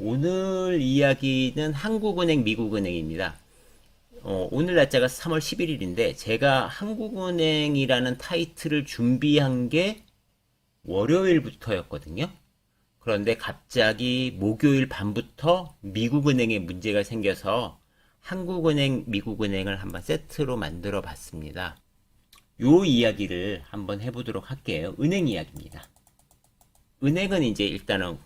오늘 이야기는 한국은행, 미국은행입니다. 어, 오늘 날짜가 3월 11일인데 제가 한국은행이라는 타이틀을 준비한 게 월요일부터였거든요. 그런데 갑자기 목요일 밤부터 미국은행에 문제가 생겨서 한국은행, 미국은행을 한번 세트로 만들어 봤습니다. 요 이야기를 한번 해보도록 할게요. 은행 이야기입니다. 은행은 이제 일단은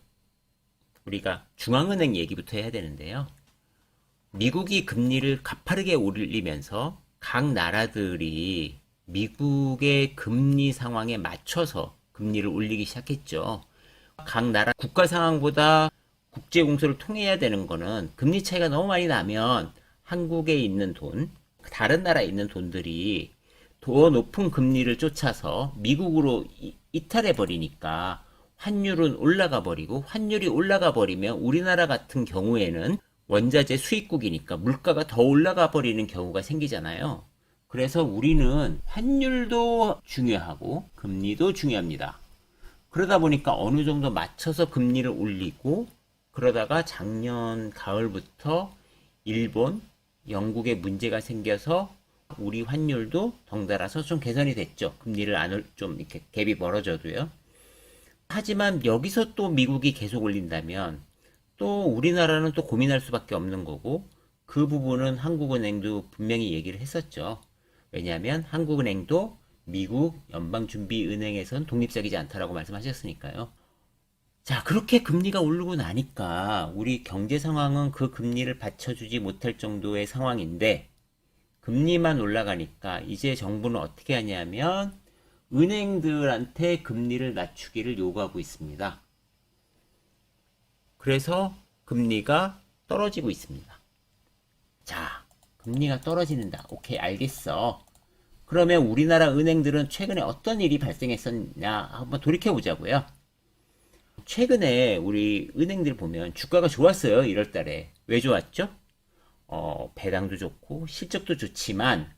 우리가 중앙은행 얘기부터 해야 되는데요. 미국이 금리를 가파르게 올리면서 각 나라들이 미국의 금리 상황에 맞춰서 금리를 올리기 시작했죠. 각 나라 국가 상황보다 국제 공소를 통해야 되는 거는 금리 차이가 너무 많이 나면 한국에 있는 돈, 다른 나라에 있는 돈들이 더 높은 금리를 쫓아서 미국으로 이- 이탈해 버리니까 환율은 올라가 버리고 환율이 올라가 버리면 우리나라 같은 경우에는 원자재 수입국이니까 물가가 더 올라가 버리는 경우가 생기잖아요. 그래서 우리는 환율도 중요하고 금리도 중요합니다. 그러다 보니까 어느 정도 맞춰서 금리를 올리고 그러다가 작년 가을부터 일본, 영국에 문제가 생겨서 우리 환율도 덩달아서 좀 개선이 됐죠. 금리를 안, 올- 좀 이렇게 갭이 벌어져도요. 하지만 여기서 또 미국이 계속 올린다면 또 우리나라는 또 고민할 수밖에 없는 거고 그 부분은 한국은행도 분명히 얘기를 했었죠. 왜냐하면 한국은행도 미국 연방준비은행에선 독립적이지 않다라고 말씀하셨으니까요. 자, 그렇게 금리가 오르고 나니까 우리 경제 상황은 그 금리를 받쳐주지 못할 정도의 상황인데 금리만 올라가니까 이제 정부는 어떻게 하냐면 은행들한테 금리를 낮추기를 요구하고 있습니다. 그래서 금리가 떨어지고 있습니다. 자, 금리가 떨어지는다. 오케이, 알겠어. 그러면 우리나라 은행들은 최근에 어떤 일이 발생했었냐 한번 돌이켜 보자고요. 최근에 우리 은행들 보면 주가가 좋았어요. 1월 달에. 왜 좋았죠? 어, 배당도 좋고 실적도 좋지만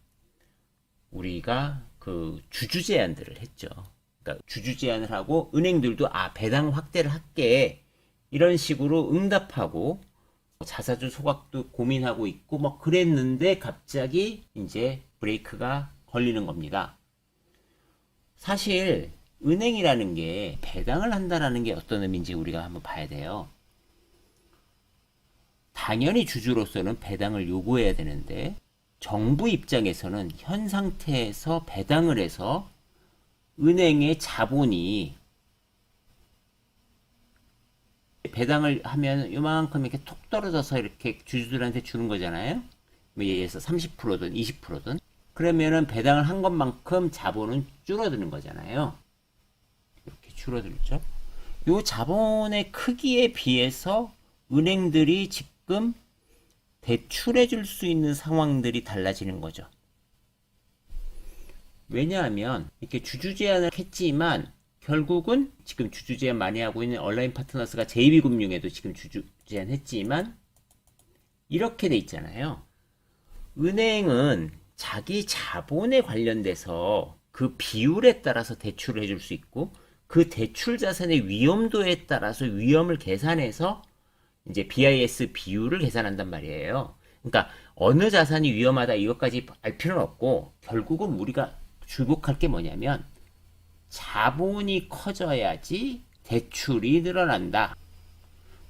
우리가 그 주주 제한들을 했죠. 그러니까 주주 제한을 하고 은행들도 아 배당 확대를 할게 이런 식으로 응답하고 자사주 소각도 고민하고 있고 뭐 그랬는데 갑자기 이제 브레이크가 걸리는 겁니다. 사실 은행이라는 게 배당을 한다라는 게 어떤 의미인지 우리가 한번 봐야 돼요. 당연히 주주로서는 배당을 요구해야 되는데 정부 입장에서는 현 상태에서 배당을 해서 은행의 자본이 배당을 하면 요만큼 이렇게 톡 떨어져서 이렇게 주주들한테 주는 거잖아요. 뭐 들어서 30%든 20%든 그러면은 배당을 한 것만큼 자본은 줄어드는 거잖아요. 이렇게 줄어들죠. 요 자본의 크기에 비해서 은행들이 지금 대출해 줄 수 있는 상황들이 달라지는 거죠. 왜냐하면 이렇게 주주 제한을 했지만 결국은 지금 주주 제한 많이 하고 있는 온라인 파트너스가 JB금융에도 지금 주주 제한 했지만 이렇게 돼 있잖아요. 은행은 자기 자본에 관련돼서 그 비율에 따라서 대출을 해줄 수 있고 그 대출 자산의 위험도에 따라서 위험을 계산해서 이제 BIS 비율을 계산한단 말이에요. 그러니까 어느 자산이 위험하다 이것까지 알 필요는 없고 결국은 우리가 주목할 게 뭐냐면 자본이 커져야지 대출이 늘어난다.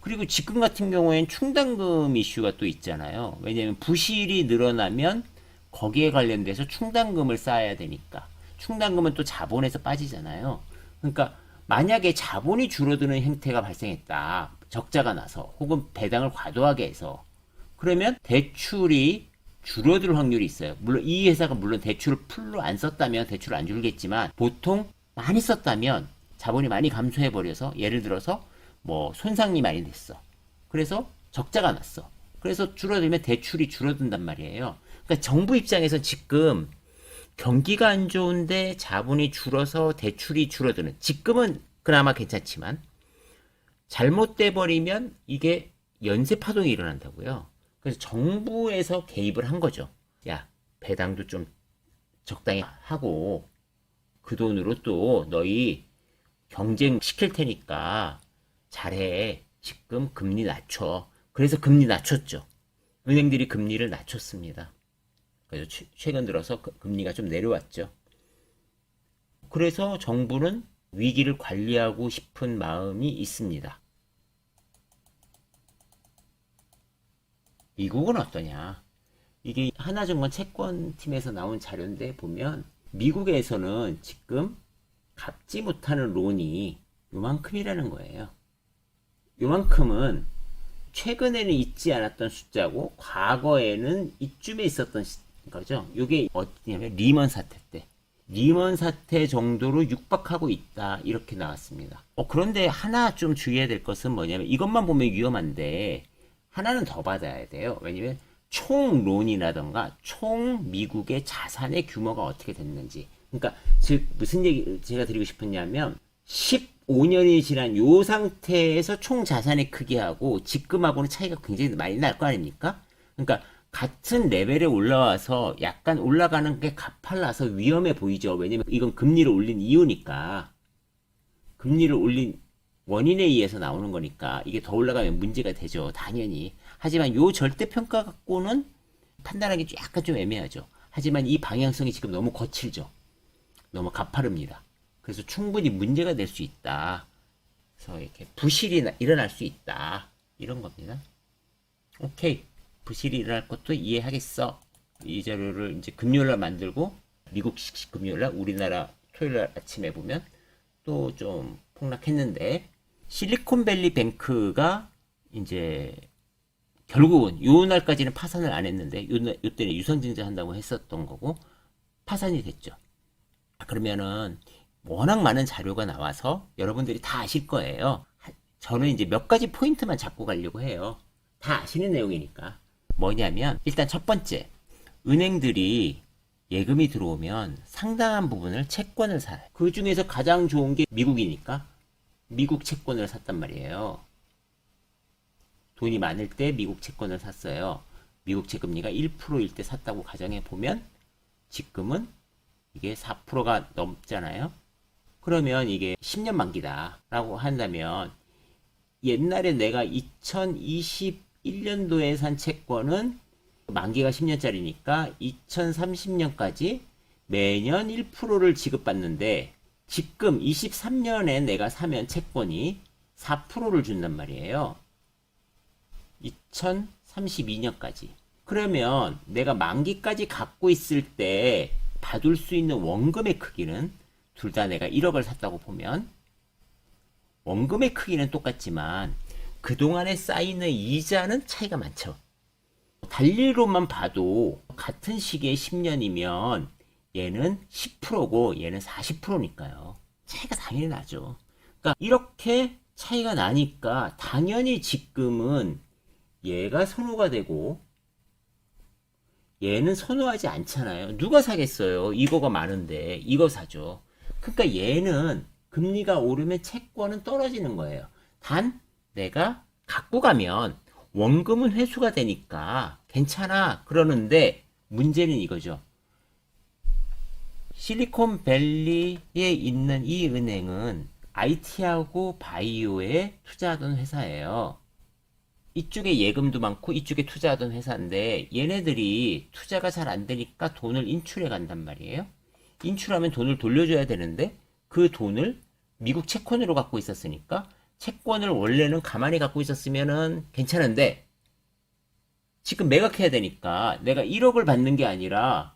그리고 지금 같은 경우엔 충당금 이슈가 또 있잖아요. 왜냐하면 부실이 늘어나면 거기에 관련돼서 충당금을 쌓아야 되니까. 충당금은 또 자본에서 빠지잖아요. 그러니까 만약에 자본이 줄어드는 형태가 발생했다. 적자가 나서 혹은 배당을 과도하게 해서 그러면 대출이 줄어들 확률이 있어요. 물론 이 회사가 물론 대출을 풀로 안 썼다면 대출을 안 줄겠지만 보통 많이 썼다면 자본이 많이 감소해 버려서 예를 들어서 뭐 손상이 많이 됐어. 그래서 적자가 났어. 그래서 줄어들면 대출이 줄어든단 말이에요. 그러니까 정부 입장에서 지금 경기가 안 좋은데 자본이 줄어서 대출이 줄어드는 지금은 그나마 괜찮지만 잘못돼 버리면 이게 연쇄 파동이 일어난다고요. 그래서 정부에서 개입을 한 거죠. 야, 배당도 좀 적당히 하고 그 돈으로 또 너희 경쟁 시킬 테니까 잘해. 지금 금리 낮춰. 그래서 금리 낮췄죠. 은행들이 금리를 낮췄습니다. 그래서 최- 최근 들어서 그- 금리가 좀 내려왔죠. 그래서 정부는 위기를 관리하고 싶은 마음이 있습니다. 미국은 어떠냐? 이게 하나증권 채권팀에서 나온 자료인데 보면 미국에서는 지금 갚지 못하는 론이 요만큼이라는 거예요. 요만큼은 최근에는 있지 않았던 숫자고 과거에는 이쯤에 있었던 시- 거죠. 이게 어디냐면 리먼 사태 때. 리먼 사태 정도로 육박하고 있다. 이렇게 나왔습니다. 어, 그런데 하나 좀 주의해야 될 것은 뭐냐면 이것만 보면 위험한데 하나는 더 받아야 돼요. 왜냐면 총 론이라던가 총 미국의 자산의 규모가 어떻게 됐는지. 그러니까 즉 무슨 얘기 제가 드리고 싶었냐면 15년이 지난 요 상태에서 총 자산의 크기하고 지금하고는 차이가 굉장히 많이 날 거 아닙니까? 그러니까 같은 레벨에 올라와서 약간 올라가는 게 가팔라서 위험해 보이죠. 왜냐면 이건 금리를 올린 이유니까. 금리를 올린 원인에 의해서 나오는 거니까 이게 더 올라가면 문제가 되죠. 당연히. 하지만 요 절대평가 갖고는 판단하기 좀 약간 좀 애매하죠. 하지만 이 방향성이 지금 너무 거칠죠. 너무 가파릅니다. 그래서 충분히 문제가 될 수 있다. 그래서 이렇게 부실이 나- 일어날 수 있다. 이런 겁니다. 오케이. 부실이 일어날 것도 이해하겠어. 이 자료를 이제 금요일날 만들고 미국식 금요일날 우리나라 토요일날 아침에 보면 또 좀 폭락했는데 실리콘밸리 뱅크가 이제 결국은 요 날까지는 파산을 안 했는데 요, 때는 유선증자 한다고 했었던 거고 파산이 됐죠. 아, 그러면은 워낙 많은 자료가 나와서 여러분들이 다 아실 거예요. 하- 저는 이제 몇 가지 포인트만 잡고 가려고 해요. 다 아시는 내용이니까. 뭐냐면 일단 첫 번째 은행들이 예금이 들어오면 상당한 부분을 채권을 사요. 그 중에서 가장 좋은 게 미국이니까 미국 채권을 샀단 말이에요. 돈이 많을 때 미국 채권을 샀어요. 미국 채금리가 1%일 때 샀다고 가정해 보면 지금은 이게 4%가 넘잖아요. 그러면 이게 10년 만기다라고 한다면 옛날에 내가 2021년도에 산 채권은 만기가 10년짜리니까 2030년까지 매년 1%를 지급받는데 지금 23년에 내가 사면 채권이 4%를 준단 말이에요. 2032년까지. 그러면 내가 만기까지 갖고 있을 때 받을 수 있는 원금의 크기는 둘 다 내가 1억을 샀다고 보면 원금의 크기는 똑같지만 그동안에 쌓이는 이자는 차이가 많죠. 달리로만 봐도 같은 시기에 10년이면 얘는 10%고 얘는 40%니까요. 차이가 당연히 나죠. 그러니까 이렇게 차이가 나니까 당연히 지금은 얘가 선호가 되고 얘는 선호하지 않잖아요. 누가 사겠어요? 이거가 많은데 이거 사죠. 그러니까 얘는 금리가 오르면 채권은 떨어지는 거예요. 단 내가 갖고 가면 원금은 회수가 되니까 괜찮아 그러는데 문제는 이거죠. 실리콘밸리에 있는 이 은행은 IT하고 바이오에 투자하던 회사예요. 이쪽에 예금도 많고 이쪽에 투자하던 회사인데 얘네들이 투자가 잘 안 되니까 돈을 인출해 간단 말이에요. 인출하면 돈을 돌려줘야 되는데 그 돈을 미국 채권으로 갖고 있었으니까 채권을 원래는 가만히 갖고 있었으면은 괜찮은데 지금 매각해야 되니까 내가 1억을 받는 게 아니라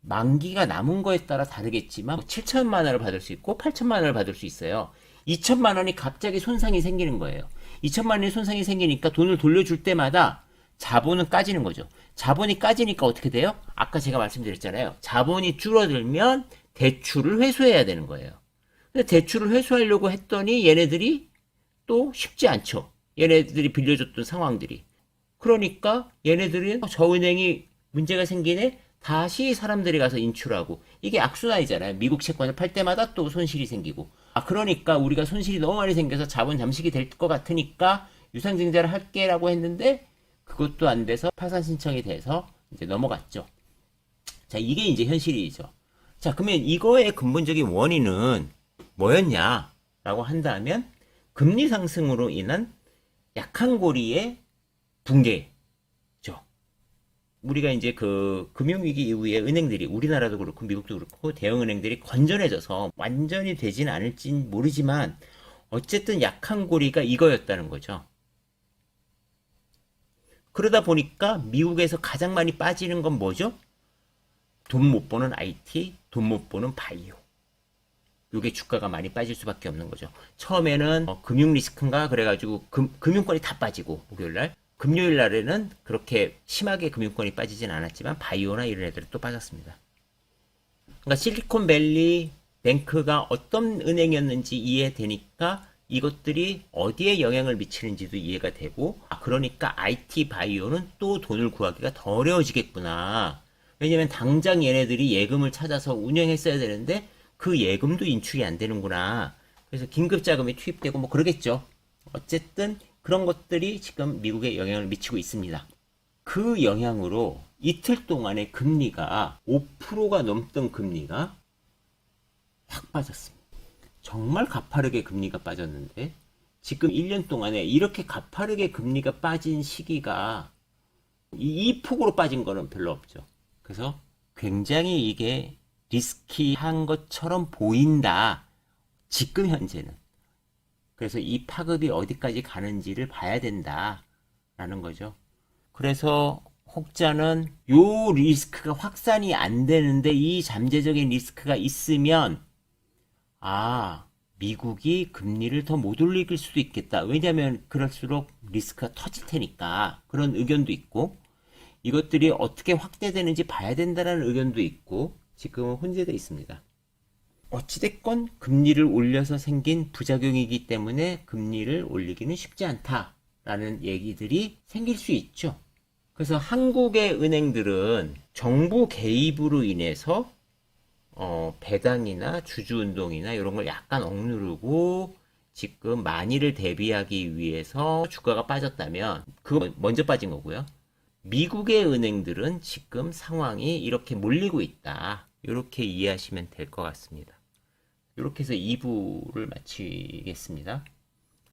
만기가 남은 거에 따라 다르겠지만 7천만 원을 받을 수 있고 8천만 원을 받을 수 있어요. 2천만 원이 갑자기 손상이 생기는 거예요. 2천만 원이 손상이 생기니까 돈을 돌려줄 때마다 자본은 까지는 거죠. 자본이 까지니까 어떻게 돼요? 아까 제가 말씀드렸잖아요. 자본이 줄어들면 대출을 회수해야 되는 거예요. 근데 대출을 회수하려고 했더니 얘네들이 또 쉽지 않죠. 얘네들이 빌려줬던 상황들이. 그러니까 얘네들은 저 은행이 문제가 생기네? 다시 사람들이 가서 인출하고 이게 악순환이잖아요. 미국 채권을 팔 때마다 또 손실이 생기고. 아 그러니까 우리가 손실이 너무 많이 생겨서 자본 잠식이 될 것 같으니까 유상증자를 할게라고 했는데 그것도 안 돼서 파산 신청이 돼서 이제 넘어갔죠. 자 이게 이제 현실이죠. 자 그러면 이거의 근본적인 원인은 뭐였냐라고 한다면 금리 상승으로 인한 약한 고리의 붕괴죠. 우리가 이제 그 금융위기 이후에 은행들이 우리나라도 그렇고 미국도 그렇고 대형 은행들이 건전해져서 완전히 되진 않을진 모르지만 어쨌든 약한 고리가 이거였다는 거죠. 그러다 보니까 미국에서 가장 많이 빠지는 건 뭐죠? 돈 못 버는 IT, 돈 못 버는 바이오. 요게 주가가 많이 빠질 수밖에 없는 거죠. 처음에는 어, 금융 리스크인가 그래가지고 금, 금융권이 다 빠지고 목요일날 금요일 날에는 그렇게 심하게 금융권이 빠지진 않았지만 바이오나 이런 애들이 또 빠졌습니다. 그러니까 실리콘밸리 뱅크가 어떤 은행이었는지 이해되니까 이것들이 어디에 영향을 미치는지도 이해가 되고 아 그러니까 IT 바이오는 또 돈을 구하기가 더 어려워지겠구나. 왜냐면 당장 얘네들이 예금을 찾아서 운영했어야 되는데 그 예금도 인출이 안 되는구나. 그래서 긴급 자금이 투입되고 뭐 그러겠죠. 어쨌든 그런 것들이 지금 미국에 영향을 미치고 있습니다. 그 영향으로 이틀 동안의 금리가 5%가 넘던 금리가 확 빠졌습니다. 정말 가파르게 금리가 빠졌는데 지금 1년 동안에 이렇게 가파르게 금리가 빠진 시기가 이, 이 폭으로 빠진 거는 별로 없죠. 그래서 굉장히 이게 리스키한 것처럼 보인다. 지금 현재는. 그래서 이 파급이 어디까지 가는지를 봐야 된다. 라는 거죠. 그래서 혹자는 요 리스크가 확산이 안 되는데 이 잠재적인 리스크가 있으면 아, 미국이 금리를 더 못 올릴 수도 있겠다. 왜냐하면 그럴수록 리스크가 터질 테니까 그런 의견도 있고 이것들이 어떻게 확대되는지 봐야 된다는 의견도 있고 지금은 혼재되어 있습니다. 어찌됐건 금리를 올려서 생긴 부작용이기 때문에 금리를 올리기는 쉽지 않다라는 얘기들이 생길 수 있죠. 그래서 한국의 은행들은 정부 개입으로 인해서 어, 배당이나 주주운동이나 이런 걸 약간 억누르고 지금 만일을 대비하기 위해서 주가가 빠졌다면 그거 먼저 빠진 거고요. 미국의 은행들은 지금 상황이 이렇게 몰리고 있다. 이렇게 이해하시면 될 것 같습니다. 이렇게 해서 2부를 마치겠습니다.